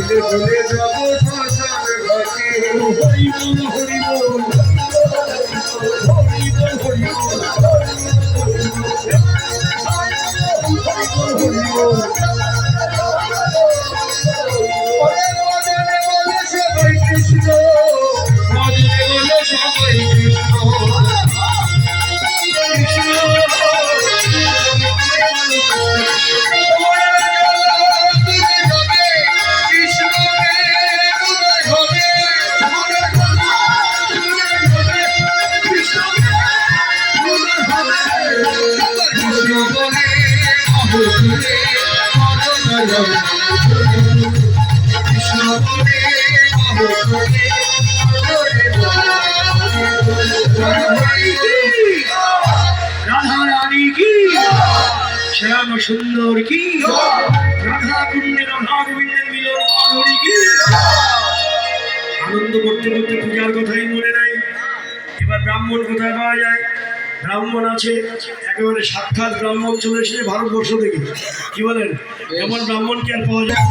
মিলে চলে যাব শ্মশান ঘাটে। হরি বল হরি বল হরি বল হরি বল ওরে শ্যাম সুন্দর কি? রাধা কুণ্ডে রাধা গোবিন্দের মিলন মাধুরী কি? আনন্দ করতে করতে পূজার কথাই মনে নাই। এবার ব্রাহ্মণ কোথায় পাওয়া যায়? ব্রাহ্মণ আছে, একেবারে সাক্ষাৎ ব্রাহ্মণ চলে এসেছে ভারতবর্ষ থেকে। কি বলেন? এমন ব্রাহ্মণ কি আর পাওয়া যায়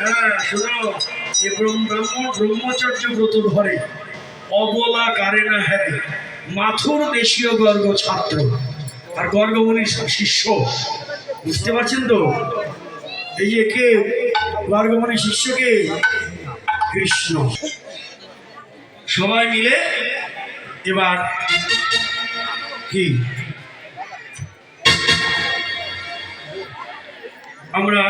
হ্যাঁ ব্রহ্মচর্য ব্রত ধরে অবলা কারে না হ্যারে, মাথুর দেশীয় গর্গ ছাত্র, আর গর্গমণি শিষ্য। বুঝতে পারছেন তো? এই যে কে? গর্গমণির শিষ্যকে কৃষ্ণ। সবাই মিলে এবার কি? আমরা